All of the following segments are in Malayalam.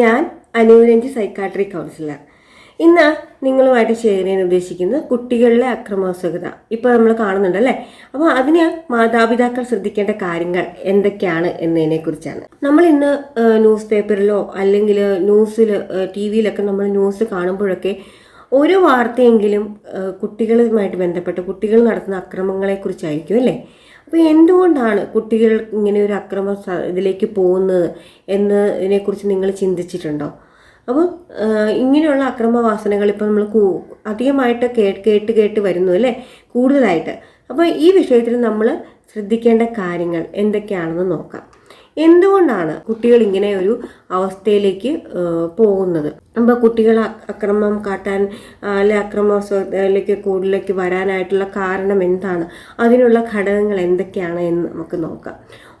ഞാൻ അനുരഞ്ജി സൈക്കാട്രി കൗൺസിലർ ഇന്ന് നിങ്ങളുമായിട്ട് ഷെയർ ചെയ്യാൻ ഉദ്ദേശിക്കുന്നത് കുട്ടികളിലെ അക്രമാസകത ഇപ്പോൾ നമ്മൾ കാണുന്നുണ്ട് അല്ലേ? അപ്പോൾ അതിന് മാതാപിതാക്കൾ ശ്രദ്ധിക്കേണ്ട കാര്യങ്ങൾ എന്തൊക്കെയാണ് എന്നതിനെ കുറിച്ചാണ്. നമ്മൾ ഇന്ന് ന്യൂസ് പേപ്പറിലോ അല്ലെങ്കിൽ ന്യൂസിൽ ടി വിയിലൊക്കെ നമ്മൾ ന്യൂസ് കാണുമ്പോഴൊക്കെ ഒരു വാർത്തയെങ്കിലും കുട്ടികളുമായിട്ട് ബന്ധപ്പെട്ട് കുട്ടികൾ നടത്തുന്ന അക്രമങ്ങളെക്കുറിച്ചായിരിക്കും അല്ലേ? അപ്പോൾ എന്തുകൊണ്ടാണ് കുട്ടികൾ ഇങ്ങനെ ഒരു അക്രമ ഇതിലേക്ക് പോകുന്നത് എന്നതിനെക്കുറിച്ച് നിങ്ങൾ ചിന്തിച്ചിട്ടുണ്ടോ? അപ്പം ഇങ്ങനെയുള്ള അക്രമവാസനകൾ ഇപ്പോൾ നമ്മൾ അധികമായിട്ട് കേട്ട് കേട്ട് കേട്ട് വരുന്നു അല്ലേ? കൂടുതലായിട്ട്. അപ്പോൾ ഈ വിഷയത്തിൽ നമ്മൾ ശ്രദ്ധിക്കേണ്ട കാര്യങ്ങൾ എന്തൊക്കെയാണെന്ന് നോക്കാം. എന്തുകൊണ്ടാണ് കുട്ടികൾ ഇങ്ങനെ ഒരു അവസ്ഥയിലേക്ക് പോകുന്നത്? അപ്പോൾ കുട്ടികൾ അക്രമം കാട്ടാൻ അല്ലെ അക്രമത്തിലേക്ക് കൂടുതലേക്ക് വരാനായിട്ടുള്ള കാരണം എന്താണ്? അതിനുള്ള ഘടകങ്ങൾ എന്തൊക്കെയാണ് എന്ന് നമുക്ക് നോക്കാം.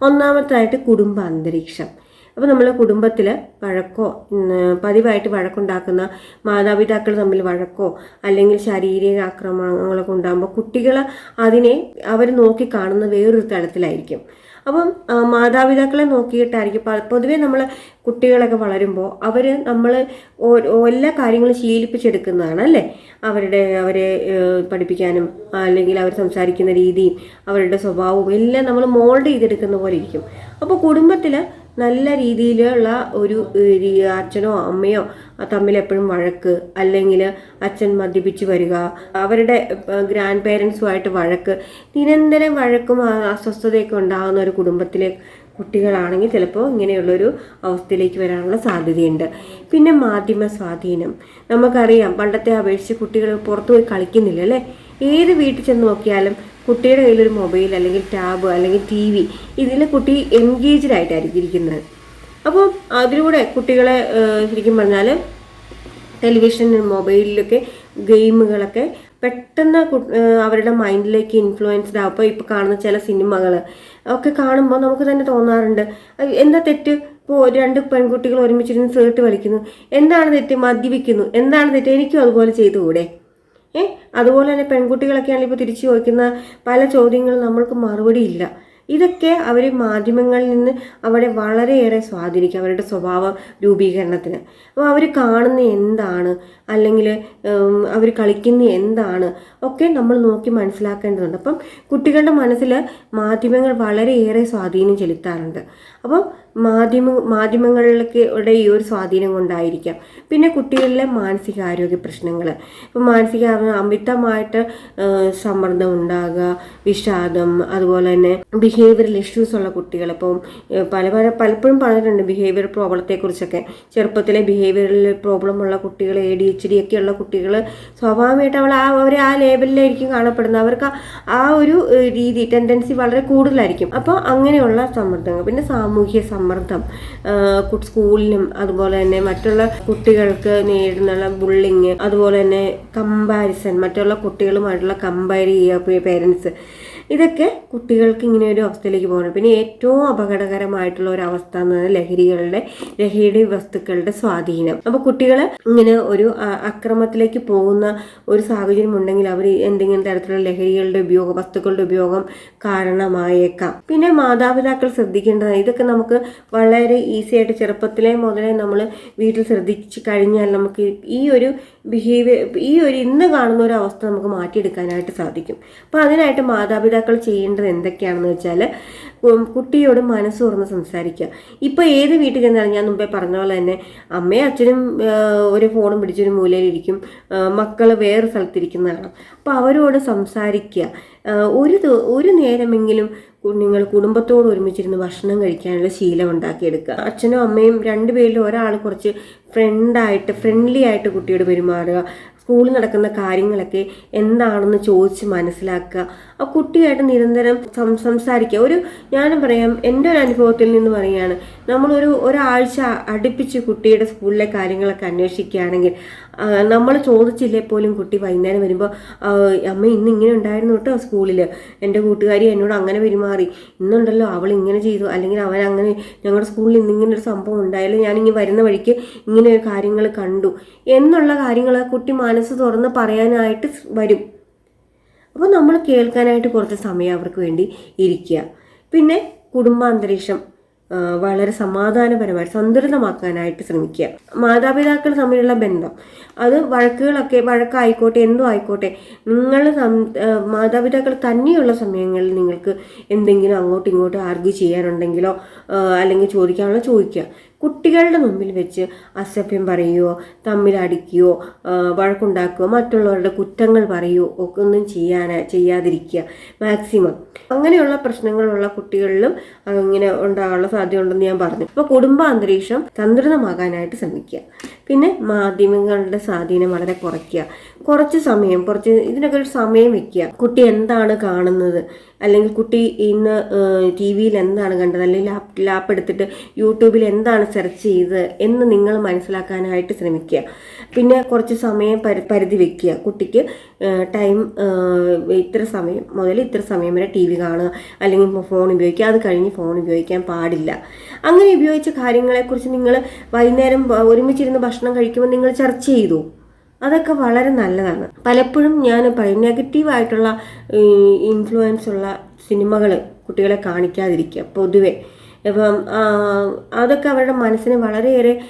ഒന്നാമത്തായിട്ട് കുടുംബ അന്തരീക്ഷം. അപ്പോൾ നമ്മൾ കുടുംബത്തിൽ വഴക്കോ പതിവായിട്ട് വഴക്കുണ്ടാക്കുന്ന മാതാപിതാക്കൾ തമ്മിൽ വഴക്കോ അല്ലെങ്കിൽ ശാരീരിക ആക്രമണങ്ങളൊക്കെ ഉണ്ടാകുമ്പോൾ കുട്ടികൾ അതിനെ അവർ നോക്കി കാണുന്ന വേറൊരു തലത്തിലായിരിക്കും. അപ്പം മാതാപിതാക്കളെ നോക്കിയിട്ടായിരിക്കും. പൊതുവേ നമ്മൾ കുട്ടികളൊക്കെ വളരുമ്പോൾ അവർ നമ്മൾ എല്ലാ കാര്യങ്ങളും ശീലിപ്പിച്ചെടുക്കുന്നതാണ് അല്ലേ? അവരുടെ അവരെ പഠിപ്പിക്കാനും അല്ലെങ്കിൽ അവർ സംസാരിക്കുന്ന രീതിയും അവരുടെ സ്വഭാവവും എല്ലാം നമ്മൾ മോൾഡ് ചെയ്തെടുക്കുന്ന പോലെ ഇരിക്കും. അപ്പോൾ കുടുംബത്തിൽ നല്ല രീതിയിലുള്ള ഒരു അച്ഛനോ അമ്മയോ തമ്മിൽ എപ്പോഴും വഴക്ക് അല്ലെങ്കിൽ അച്ഛൻ മദ്യപിച്ച് വരിക അവരുടെ ഗ്രാൻഡ് പേരൻസുമായിട്ട് വഴക്ക് നിരന്തരം വഴക്കും അസ്വസ്ഥതയൊക്കെ ഉണ്ടാകുന്ന ഒരു കുടുംബത്തിലെ കുട്ടികളാണെങ്കിൽ ചിലപ്പോൾ ഇങ്ങനെയുള്ളൊരു അവസ്ഥയിലേക്ക് വരാനുള്ള സാധ്യതയുണ്ട്. പിന്നെ മാധ്യമ സ്വാധീനം. നമുക്കറിയാം പണ്ടത്തെ അപേക്ഷിച്ച് കുട്ടികൾ പുറത്തു പോയി കളിക്കുന്നില്ല അല്ലേ? ഏത് വീട്ടിൽ ചെന്ന് നോക്കിയാലും കുട്ടിയുടെ കയ്യിലൊരു മൊബൈൽ അല്ലെങ്കിൽ ടാബ് അല്ലെങ്കിൽ ടി വി ഇതിൽ കുട്ടി എൻഗേജ്ഡ് ആയിട്ടായിരിക്കും ഇരിക്കുന്നത്. അപ്പോൾ അതിലൂടെ കുട്ടികളെ ശരിക്കും പറഞ്ഞാൽ ടെലിവിഷൻ മൊബൈലിലൊക്കെ ഗെയിമുകളൊക്കെ പെട്ടെന്ന് അവരുടെ മൈൻഡിലേക്ക് ഇൻഫ്ലുവൻസ്ഡ് ആവും അപ്പോൾ ഇപ്പോൾ കാണുന്ന ചില സിനിമകൾ ഒക്കെ കാണുമ്പോൾ നമുക്ക് തന്നെ തോന്നാറുണ്ട്. എന്താ തെറ്റ്? ഇപ്പോൾ രണ്ട് പെൺകുട്ടികൾ ഒരുമിച്ചിരുന്ന് സേർട്ട് വലിക്കുന്നു എന്താണ് തെറ്റ്? മദ്യപിക്കുന്നു. എന്താണ് തെറ്റ്? എനിക്കും അതുപോലെ ചെയ്തുകൂടെ? ഏ? അതുപോലെ തന്നെ പെൺകുട്ടികളൊക്കെയാണ് ഇപ്പോൾ തിരിച്ചു ചോദിക്കുന്ന പല ചോദ്യങ്ങളും നമ്മൾക്ക് മറുപടി ഇല്ല. ഇതൊക്കെ അവർ മാധ്യമങ്ങളിൽ നിന്ന് അവരെ വളരെയേറെ സ്വാധീനിക്കും അവരുടെ സ്വഭാവ രൂപീകരണത്തിന്. അപ്പോൾ അവർ കാണുന്ന എന്താണ്? അല്ലെങ്കിൽ അവർ കളിക്കുന്ന എന്താണ്? ഒക്കെ നമ്മൾ നോക്കി മനസ്സിലാക്കേണ്ടതുണ്ട്. അപ്പം കുട്ടികളുടെ മനസ്സിൽ മാധ്യമങ്ങൾ വളരെയേറെ സ്വാധീനം ചെലുത്താറുണ്ട്. അപ്പം മാധ്യമ മാധ്യമങ്ങളിലൊക്കെ ഇവിടെ ഈ ഒരു സ്വാധീനം കൊണ്ടായിരിക്കാം. പിന്നെ കുട്ടികളിലെ മാനസികാരോഗ്യ പ്രശ്നങ്ങൾ ഇപ്പം മാനസിക അമിതമായിട്ട് സമ്മർദ്ദം ഉണ്ടാകുക വിഷാദം അതുപോലെ തന്നെ ബിഹേവിയറൽ ഇഷ്യൂസ് ഉള്ള കുട്ടികൾ. ഇപ്പം പല പല പലപ്പോഴും പറഞ്ഞിട്ടുണ്ട് ബിഹേവിയർ പ്രോബ്ലത്തെക്കുറിച്ചൊക്കെ ചെറുപ്പത്തിലെ ബിഹേവിയറൽ പ്രോബ്ലം ഉള്ള കുട്ടികൾ എ ഡി എച്ച് ഡി ഒക്കെ ഉള്ള കുട്ടികൾ സ്വാഭാവികമായിട്ട് അവൾ ആ അവർ ആ ലേബലിലായിരിക്കും കാണപ്പെടുന്നത്. അവർക്ക് ആ ഒരു രീതി ടെൻഡൻസി വളരെ കൂടുതലായിരിക്കും. അപ്പോൾ അങ്ങനെയുള്ള സമ്മർദ്ദങ്ങൾ. പിന്നെ സാമൂഹ്യ സമ്മർദ്ദം കു- സ്കൂളിലും അതുപോലെ തന്നെ മറ്റുള്ള കുട്ടികൾക്ക് നേരിടുന്ന ബുള്ളിങ് അതുപോലെ തന്നെ കമ്പാരിസൺ മറ്റുള്ള കുട്ടികളുമായിട്ടുള്ള കമ്പയർ ചെയ്യുക പേരൻസ് ഇതൊക്കെ കുട്ടികൾക്ക് ഇങ്ങനെ ഒരു അവസ്ഥയിലേക്ക് പോകണം പിന്നെ ഏറ്റവും അപകടകരമായിട്ടുള്ള ഒരു അവസ്ഥ എന്ന് പറയുന്നത് ലഹരികളുടെ ലഹരി വസ്തുക്കളുടെ സ്വാധീനം. അപ്പോൾ കുട്ടികൾ ഇങ്ങനെ ഒരു അക്രമത്തിലേക്ക് പോകുന്ന ഒരു സാഹചര്യം ഉണ്ടെങ്കിൽ അവർ എന്തെങ്കിലും തരത്തിലുള്ള ലഹരികളുടെ ഉപയോഗം വസ്തുക്കളുടെ ഉപയോഗം കാരണമായേക്കാം. പിന്നെ മാതാപിതാക്കൾ ശ്രദ്ധിക്കേണ്ടത് ഇതൊക്കെ നമുക്ക് വളരെ ഈസി ആയിട്ട് ചെറുപ്പത്തിലെ മുതലേ നമ്മൾ വീട്ടിൽ ശ്രദ്ധിച്ചു കഴിഞ്ഞാൽ നമുക്ക് ഈ ഒരു ബിഹേവിയർ ഈ ഒരു ഇന്ന് കാണുന്ന ഒരു അവസ്ഥ നമുക്ക് മാറ്റിയെടുക്കാനായിട്ട് സാധിക്കും. അപ്പോൾ അതിനായിട്ട് മാതാപിതാക്കൾ ചെയ്യേണ്ടത് എന്തൊക്കെയാണെന്ന് വെച്ചാൽ കുട്ടിയോട് മനസ്സ് തുറന്ന് സംസാരിക്കുക. ഇപ്പോൾ ഏത് വീട്ടിൽ ചെന്നാലും ഞാൻ മുമ്പേ പറഞ്ഞ പോലെ തന്നെ അമ്മയും അച്ഛനും ഒരു ഫോണും പിടിച്ചൊരു മൂലയിലിരിക്കും മക്കൾ വേറെ സ്ഥലത്തിരിക്കുന്നതാണ് അപ്പോൾ അവരോട് സംസാരിക്കുക. ഒരു ഒരു നേരമെങ്കിലും നിങ്ങൾ കുടുംബത്തോട് ഒരുമിച്ചിരുന്ന് ഭക്ഷണം കഴിക്കാനുള്ള ശീലം ഉണ്ടാക്കിയെടുക്കുക. അച്ഛനും അമ്മയും രണ്ടുപേരിലും ഒരാൾ കുറച്ച് ഫ്രണ്ടായിട്ട് ഫ്രണ്ട്ലി ആയിട്ട് കുട്ടിയോട് പെരുമാറുക. സ്കൂളിൽ നടക്കുന്ന കാര്യങ്ങളൊക്കെ എന്താണെന്ന് ചോദിച്ച് മനസ്സിലാക്കുക. ആ കുട്ടിയായിട്ട് നിരന്തരം സംസാരിക്കുക. ഒരു ഞാൻ പറയാം എന്റെ ഒരു അനുഭവത്തിൽ നിന്ന് പറയുകയാണ്. നമ്മളൊരു ഒരാഴ്ച അടുപ്പിച്ച് കുട്ടിയുടെ സ്കൂളിലെ കാര്യങ്ങളൊക്കെ അന്വേഷിക്കുകയാണെങ്കിൽ നമ്മൾ ചോദിച്ചില്ലേ പോലും കുട്ടി വൈകുന്നേരം വരുമ്പോൾ അമ്മ ഇന്ന് ഇങ്ങനെ ഉണ്ടായിരുന്നു കേട്ടോ സ്കൂളിൽ എന്റെ കൂട്ടുകാരി എന്നോട് അങ്ങനെ പെരുമാറി. ഇന്നുണ്ടല്ലോ അവൾ ഇങ്ങനെ ചെയ്തു. അല്ലെങ്കിൽ അവൻ അങ്ങനെ ഞങ്ങളുടെ സ്കൂളിൽ ഇന്ന് ഇങ്ങനെ ഒരു സംഭവം ഉണ്ടായാലും ഞാനിങ്ങനെ വരുന്ന വഴിക്ക് ഇങ്ങനെ ഒരു കാര്യങ്ങൾ കണ്ടു. എന്നുള്ള കാര്യങ്ങൾ കുട്ടി മനസ്സ് തുറന്ന് പറയാനായിട്ട് വരും. അപ്പോൾ നമ്മൾ കേൾക്കാനായിട്ട് കുറച്ച് സമയം അവർക്ക് വേണ്ടി ഇരിക്കുക. പിന്നെ കുടുംബാന്തരീക്ഷം. വളരെ സമാധാനപരമായി സന്തുലിതമാക്കാനായിട്ട് ശ്രമിക്കുക. മാതാപിതാക്കൾ തമ്മിലുള്ള ബന്ധം അത് വഴക്കുകളൊക്കെ വഴക്കായിക്കോട്ടെ എന്തോ ആയിക്കോട്ടെ നിങ്ങൾ മാതാപിതാക്കൾ തന്നെയുള്ള സമയങ്ങളിൽ നിങ്ങൾക്ക് എന്തെങ്കിലും അങ്ങോട്ടും ഇങ്ങോട്ടും ആർഗ്യൂ ചെയ്യാനുണ്ടെങ്കിലോ അല്ലെങ്കിൽ ചോദിക്കാനുള്ള ചോദിക്കുക. കുട്ടികളുടെ മുമ്പിൽ വെച്ച് അസഭ്യം പറയുകയോ തമ്മിൽ അടിക്കുകയോ വഴക്കുണ്ടാക്കുകയോ മറ്റുള്ളവരുടെ കുറ്റങ്ങൾ പറയുകയോ ഒക്കെ ഒന്നും ചെയ്യാൻ ചെയ്യാതിരിക്കുക. മാക്സിമം അങ്ങനെയുള്ള പ്രശ്നങ്ങളുള്ള കുട്ടികളിലും അങ്ങനെ ഉണ്ടാകാനുള്ള സാധ്യതയുണ്ടെന്ന് ഞാൻ പറഞ്ഞു. അപ്പോൾ കുടുംബ അന്തരീക്ഷം സന്തുലിതമാകാനായിട്ട് ശ്രമിക്കുക. പിന്നെ മാധ്യമങ്ങളുടെ സ്വാധീനം വളരെ കുറയ്ക്കുക. കുറച്ച് സമയം കുറച്ച് ഇതിനൊക്കെ ഒരു സമയം വെക്കുക. കുട്ടി എന്താണ് കാണുന്നത്? അല്ലെങ്കിൽ കുട്ടി ഇന്ന് ടി വിയിൽ എന്താണ് കണ്ടത്? അല്ലെങ്കിൽ ലാപ്പ് ലാപ്പ് എടുത്തിട്ട് യൂട്യൂബിൽ എന്താണ് സെർച്ച് ചെയ്തത് എന്ന് നിങ്ങൾ മനസ്സിലാക്കാനായിട്ട് ശ്രമിക്കുക. പിന്നെ കുറച്ച് സമയം പരി പരിധി വെക്കുക. കുട്ടിക്ക് ടൈം ഇത്ര സമയം മുതൽ ഇത്ര സമയം വരെ ടി വി കാണുക. അല്ലെങ്കിൽ ഫോൺ ഉപയോഗിക്കുക. അത് കഴിഞ്ഞ് ഫോൺ ഉപയോഗിക്കാൻ പാടില്ല. അങ്ങനെ ഉപയോഗിച്ച കാര്യങ്ങളെക്കുറിച്ച് നിങ്ങൾ വൈകുന്നേരം ഒരുമിച്ചിരുന്ന് ഭക്ഷണം കഴിക്കുമ്പോൾ നിങ്ങൾ ചർച്ച ചെയ്തു. അതൊക്കെ വളരെ നല്ലതാണ്. പലപ്പോഴും ഞാൻ പറയും നെഗറ്റീവായിട്ടുള്ള ഇൻഫ്ലുവൻസ് ഉള്ള സിനിമകൾ കുട്ടികളെ കാണിക്കാതിരിക്കുക പൊതുവെ. ഇപ്പം അതൊക്കെ അവരുടെ മനസ്സിനെ വളരെയേറെ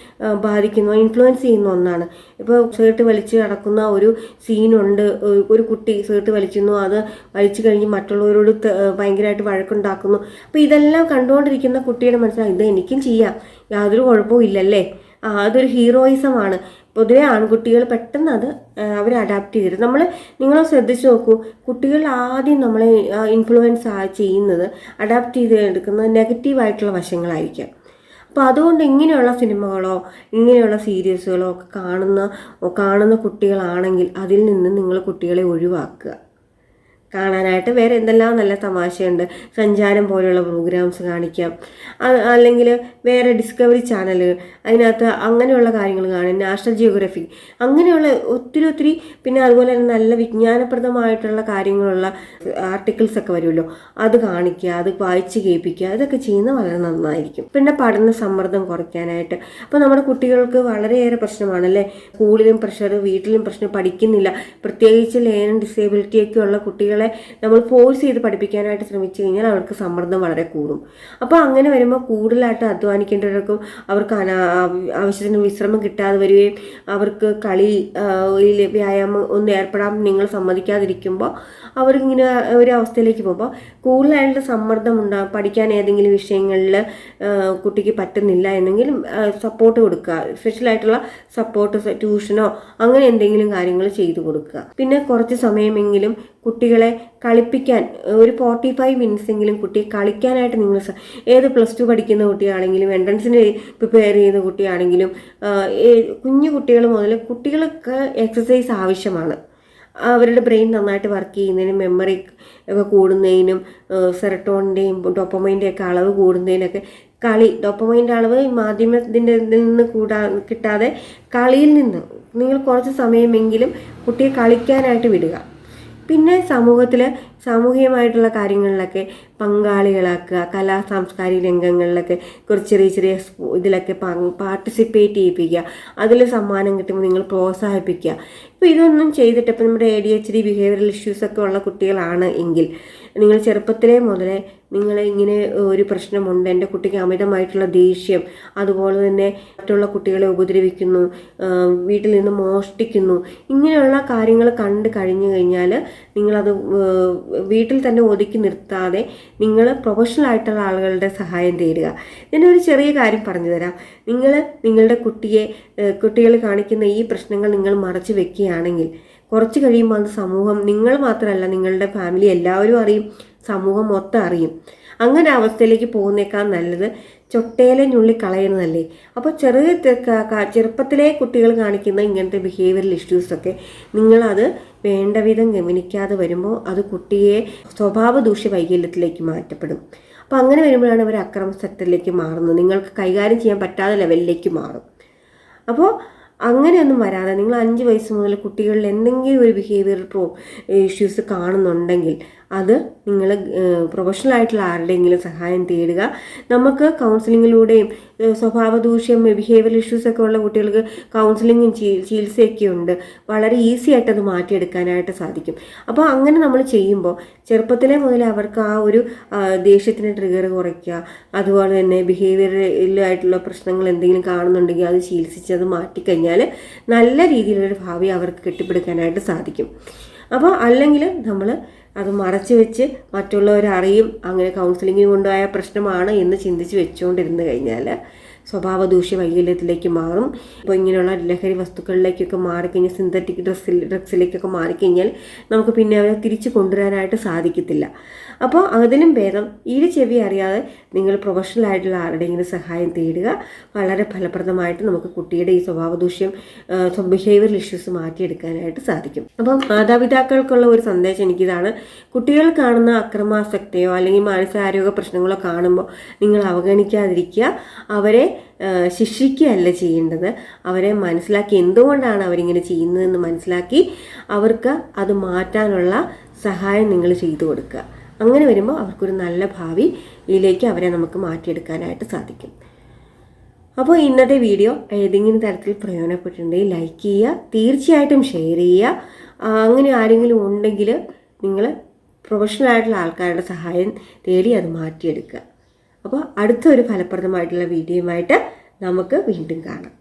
ബാധിക്കുന്ന ഇൻഫ്ലുവൻസ് ചെയ്യുന്ന ഒന്നാണ്. ഇപ്പോൾ സേർട്ട് വലിച്ച് നടക്കുന്ന ഒരു സീനുണ്ട് ഒരു- കുട്ടി സേർട്ട് വലിക്കുന്നു അത് വലിച്ചു കഴിഞ്ഞ് മറ്റുള്ളവരോട് ഭയങ്കരമായിട്ട് വഴക്കുണ്ടാക്കുന്നു. അപ്പോൾ ഇതെല്ലാം കണ്ടുകൊണ്ടിരിക്കുന്ന കുട്ടിയുടെ മനസ്സിലായി ഇത് എനിക്കും ചെയ്യാം. യാതൊരു കുഴപ്പവും ഇല്ലല്ലേ? അതൊരു ഹീറോയിസമാണ്. പൊതുവെ ആൺകുട്ടികൾ പെട്ടെന്ന് അത് അവർ അഡാപ്റ്റ് ചെയ്തിട്ട് നമ്മൾ നിങ്ങൾ ശ്രദ്ധിച്ചു നോക്കൂ കുട്ടികൾ ആദ്യം നമ്മളെ ഇൻഫ്ലുവൻസ് ആ ചെയ്യുന്നത് അഡാപ്റ്റ് ചെയ്ത് എടുക്കുന്നത് നെഗറ്റീവായിട്ടുള്ള വശങ്ങളായിരിക്കാം. അപ്പോൾ അതുകൊണ്ട് ഇങ്ങനെയുള്ള സിനിമകളോ ഇങ്ങനെയുള്ള സീരീസുകളോ ഒക്കെ കാണുന്ന കാണുന്ന കുട്ടികളാണെങ്കിൽ അതിൽ നിന്ന് നിങ്ങൾ കുട്ടികളെ ഒഴിവാക്കുക. കാണാനായിട്ട് വേറെ എന്തെല്ലാം നല്ല തമാശയുണ്ട്. സഞ്ചാരം പോലെയുള്ള പ്രോഗ്രാംസ് കാണിക്കാം. അല്ലെങ്കിൽ വേറെ ഡിസ്കവറി ചാനലുകൾ അതിനകത്ത് അങ്ങനെയുള്ള കാര്യങ്ങൾ കാണാം നാഷണൽ ജിയോഗ്രഫി അങ്ങനെയുള്ള ഒത്തിരി ഒത്തിരി പിന്നെ അതുപോലെ തന്നെ നല്ല വിജ്ഞാനപ്രദമായിട്ടുള്ള കാര്യങ്ങളുള്ള ആർട്ടിക്കിൾസ് ഒക്കെ വരുമല്ലോ. അത് കാണിക്കുക അത് വായിച്ച് കേൾപ്പിക്കുക ഇതൊക്കെ ചെയ്യുന്നത് വളരെ നന്നായിരിക്കും. പിന്നെ പഠന സമ്മർദ്ദം കുറയ്ക്കാനായിട്ട്. അപ്പോൾ നമ്മുടെ കുട്ടികൾക്ക് വളരെയേറെ പ്രശ്നമാണല്ലേ? സ്കൂളിലും പ്രഷർ വീട്ടിലും പ്രശ്നം പഠിക്കുന്നില്ല. പ്രത്യേകിച്ച് ലേണിംഗ് ഡിസേബിലിറ്റി ഒക്കെ ഉള്ള കുട്ടികളെ നമ്മൾ ഫോഴ്സ് ചെയ്ത് പഠിപ്പിക്കാനായിട്ട് ശ്രമിച്ചു കഴിഞ്ഞാൽ അവർക്ക് സമ്മർദ്ദം വളരെ കൂടും. അപ്പോൾ അങ്ങനെ വരുമ്പോൾ കൂടുതലായിട്ട് അധ്വാനിക്കേണ്ടവർക്കും അവർക്ക് ആവശ്യത്തിന് വിശ്രമം കിട്ടാതെ വരികയും അവർക്ക് കളി വ്യായാമം ഒന്നും ഏർപ്പെടാൻ നിങ്ങൾ സമ്മതിക്കാതിരിക്കുമ്പോൾ അവരിങ്ങനെ ഒരു അവസ്ഥയിലേക്ക് പോകുമ്പോൾ കൂടുതലായിട്ട് സമ്മർദ്ദം ഉണ്ടാകും പഠിക്കാൻ ഏതെങ്കിലും വിഷയങ്ങളിൽ കുട്ടിക്ക് പറ്റുന്നില്ല എന്നെങ്കിലും സപ്പോർട്ട് കൊടുക്കുക. സ്പെഷ്യലായിട്ടുള്ള സപ്പോർട്ട് ട്യൂഷനോ അങ്ങനെ എന്തെങ്കിലും കാര്യങ്ങൾ ചെയ്തു കൊടുക്കുക. പിന്നെ കുറച്ച് സമയമെങ്കിലും കുട്ടികളെ കളിപ്പിക്കാൻ ഒരു ഫോർട്ടി ഫൈവ് മിനിറ്റ്സ് എങ്കിലും കുട്ടിയെ കളിക്കാനായിട്ട് നിങ്ങൾ ഏത് പ്ലസ് ടു പഠിക്കുന്ന കുട്ടിയാണെങ്കിലും എൻട്രൻസിന് പ്രിപ്പയർ ചെയ്യുന്ന കുട്ടിയാണെങ്കിലും കുഞ്ഞു കുട്ടികൾ മുതൽ കുട്ടികൾക്ക് എക്സസൈസ് ആവശ്യമാണ്. അവരുടെ ബ്രെയിൻ നന്നായിട്ട് വർക്ക് ചെയ്യുന്നതിനും മെമ്മറി ഒക്കെ കൂടുന്നതിനും സെറട്ടോണിന്റെയും ഡോപ്പമൈന്റെ ഒക്കെ അളവ് കൂടുന്നതിനൊക്കെ കളി ഡോപ്പമൈന്റെ അളവ് മാധ്യമത്തിന്റെ നിന്ന് കൂടാ കിട്ടാതെ കളിയിൽ നിന്ന് നിങ്ങൾ കുറച്ച് സമയമെങ്കിലും കുട്ടിയെ കളിക്കാനായിട്ട് വിടുക. പിന്നെ സമൂഹത്തിൽ സാമൂഹികമായിട്ടുള്ള കാര്യങ്ങളിലൊക്കെ പങ്കാളികളാക്കുക കലാ സാംസ്കാരിക രംഗങ്ങളിലൊക്കെ കുറച്ച് ചെറിയ ചെറിയ ഇതിലൊക്കെ പാർട്ടിസിപ്പേറ്റ് ചെയ്യിപ്പിക്കുക. അതിൽ സമ്മാനം കിട്ടുമ്പോൾ നിങ്ങൾ പ്രോത്സാഹിപ്പിക്കുക. ഇപ്പോൾ ഇതൊന്നും ചെയ്തിട്ട് ഇപ്പോൾ നമ്മുടെ A D H D behavioural ഇഷ്യൂസൊക്കെ ഉള്ള കുട്ടികളാണ് എങ്കിൽ നിങ്ങൾ ചെറുപ്പത്തിലേ മുതലേ നിങ്ങൾ ഇങ്ങനെ ഒരു പ്രശ്നമുണ്ട് എന്റെ കുട്ടിക്ക് അമിതമായിട്ടുള്ള ദേഷ്യം അതുപോലെ തന്നെ മറ്റുള്ള കുട്ടികളെ ഉപദ്രവിക്കുന്നു വീട്ടിൽ നിന്ന് മോഷ്ടിക്കുന്നു ഇങ്ങനെയുള്ള കാര്യങ്ങൾ കണ്ടു കഴിഞ്ഞു കഴിഞ്ഞാൽ നിങ്ങളത് വീട്ടിൽ തന്നെ ഒതുക്കി നിർത്താതെ നിങ്ങൾ പ്രൊഫഷണൽ ആയിട്ടുള്ള ആളുകളുടെ സഹായം തേടുക. ഒരു ചെറിയ കാര്യം പറഞ്ഞു തരാം. നിങ്ങൾ നിങ്ങളുടെ കുട്ടിയെ കുട്ടികൾ കാണിക്കുന്ന ഈ പ്രശ്നങ്ങൾ നിങ്ങൾ മറച്ചു വെക്കുകയാണെങ്കിൽ കുറച്ച് കഴിയുമ്പോൾ അത് സമൂഹം നിങ്ങൾ മാത്രമല്ല നിങ്ങളുടെ ഫാമിലി എല്ലാവരും അറിയും. സമൂഹം മൊത്തം അറിയും. അങ്ങനെ അവസ്ഥയിലേക്ക് പോകുന്നേക്കാൾ നല്ലത് ചൊട്ടയിലെ ഞുള്ളി കളയുന്നതല്ലേ അപ്പോൾ ചെറിയ ചെറുപ്പത്തിലെ കുട്ടികൾ കാണിക്കുന്ന ഇങ്ങനത്തെ ബിഹേവിയറൽ ഇഷ്യൂസൊക്കെ നിങ്ങളത് വേണ്ട വിധം ഗമനിക്കാതെ വരുമ്പോൾ അത് കുട്ടിയെ സ്വഭാവ ദൂഷ്യ വൈകല്യത്തിലേക്ക് മാറ്റപ്പെടും. അപ്പോൾ അങ്ങനെ വരുമ്പോഴാണ് അവർ അക്രമ സെക്ടറിലേക്ക് മാറുന്നത്. നിങ്ങൾക്ക് കൈകാര്യം ചെയ്യാൻ പറ്റാത്ത ലെവലിലേക്ക് മാറും. അപ്പോൾ അങ്ങനെയൊന്നും വരാതെ നിങ്ങൾ അഞ്ച് വയസ്സ് മുതൽ കുട്ടികളിൽ എന്തെങ്കിലും ഒരു ബിഹേവിയർ പ്രോ ഇഷ്യൂസ് കാണുന്നുണ്ടെങ്കിൽ അത് നിങ്ങൾ പ്രൊഫഷണൽ ആയിട്ടുള്ള ആരുടെയെങ്കിലും സഹായം തേടുക. നമുക്ക് കൗൺസിലിങ്ങിലൂടെയും സ്വഭാവ ദൂഷ്യം ബിഹേവിയർ ഇഷ്യൂസ് ഒക്കെ ഉള്ള കുട്ടികൾക്ക് കൗൺസിലിങ്ങും ചികിത്സയൊക്കെ ഉണ്ട്. വളരെ ഈസി ആയിട്ട് അത് മാറ്റിയെടുക്കാനായിട്ട് സാധിക്കും. അപ്പോൾ അങ്ങനെ നമ്മൾ ചെയ്യുമ്പോൾ ചെറുപ്പത്തിലെ മുതൽ അവർക്ക് ആ ഒരു ദേഷ്യത്തിന് ട്രിഗർ കുറയ്ക്കുക. അതുപോലെ തന്നെ ബിഹേവിയറിലായിട്ടുള്ള പ്രശ്നങ്ങൾ എന്തെങ്കിലും കാണുന്നുണ്ടെങ്കിൽ അത് ചികിത്സിച്ച് അത് മാറ്റിക്കഴിഞ്ഞാൽ നല്ല രീതിയിലൊരു ഭാവി അവർക്ക് കെട്ടിപ്പടുക്കാനായിട്ട് സാധിക്കും. അപ്പോൾ അല്ലെങ്കിൽ നമ്മൾ അത് മറച്ചു വെച്ച് മറ്റുള്ളവർ അറിയും. അങ്ങനെ കൗൺസിലിങ്ങിന് കൊണ്ടുപോയ പ്രശ്നമാണ് എന്ന് ചിന്തിച്ച് വെച്ചുകൊണ്ടിരുന്ന് കഴിഞ്ഞാൽ സ്വഭാവ ദൂഷ്യ വൈകല്യത്തിലേക്ക് മാറും. ഇപ്പോൾ ഇങ്ങനെയുള്ള ലഹരി വസ്തുക്കളിലേക്കൊക്കെ മാറിക്കഴിഞ്ഞാൽ സിന്തറ്റിക് ഡ്രസ്സിൽ ഡ്രഗ്സിലേക്കൊക്കെ മാറിക്കഴിഞ്ഞാൽ നമുക്ക് പിന്നെ അവരെ തിരിച്ചു കൊണ്ടുവരാനായിട്ട് സാധിക്കത്തില്ല. അപ്പോൾ അതിനും ഭേദം ഈ ചെവി അറിയാതെ നിങ്ങൾ പ്രൊഫഷണൽ ആയിട്ടുള്ള ആരുടെയെങ്കിലും സഹായം തേടുക. വളരെ ഫലപ്രദമായിട്ട് നമുക്ക് കുട്ടിയുടെ ഈ സ്വഭാവദൂഷ്യം ബിഹേവിയറൽ ഇഷ്യൂസ് മാറ്റിയെടുക്കാനായിട്ട് സാധിക്കും. അപ്പം മാതാപിതാക്കൾക്കുള്ള ഒരു സന്ദേശം എനിക്കിതാണ്. കുട്ടികൾ കാണുന്ന അക്രമാസക്തിയോ അല്ലെങ്കിൽ മാനസികാരോഗ്യ പ്രശ്നങ്ങളോ കാണുമ്പോൾ നിങ്ങൾ അവഗണിക്കാതിരിക്കുക. അവരെ ശിക്ഷിക്കുകയല്ല ചെയ്യേണ്ടത്. അവരെ മനസ്സിലാക്കി എന്തുകൊണ്ടാണ് അവരിങ്ങനെ ചെയ്യുന്നതെന്ന് മനസ്സിലാക്കി അവർക്ക് അത് മാറ്റാനുള്ള സഹായം നിങ്ങൾ ചെയ്തു കൊടുക്കുക. അങ്ങനെ വരുമ്പോൾ അവർക്കൊരു നല്ല ഭാവിയിലേക്ക് അവരെ നമുക്ക് മാറ്റിയെടുക്കാനായിട്ട് സാധിക്കും. അപ്പോൾ ഇന്നത്തെ വീഡിയോ ഏതെങ്കിലും തരത്തിൽ പ്രയോജനപ്പെട്ടിട്ടുണ്ടെങ്കിൽ ലൈക്ക് ചെയ്യുക തീർച്ചയായിട്ടും ഷെയർ ചെയ്യുക. അങ്ങനെ ആരെങ്കിലും ഉണ്ടെങ്കിൽ നിങ്ങൾ പ്രൊഫഷണൽ ആയിട്ടുള്ള ആൾക്കാരുടെ സഹായം തേടി അത് മാറ്റിയെടുക്കുക. അപ്പോൾ അടുത്തൊരു ഫലപ്രദമായിട്ടുള്ള വീഡിയോയുമായിട്ട് നമുക്ക് വീണ്ടും കാണാം.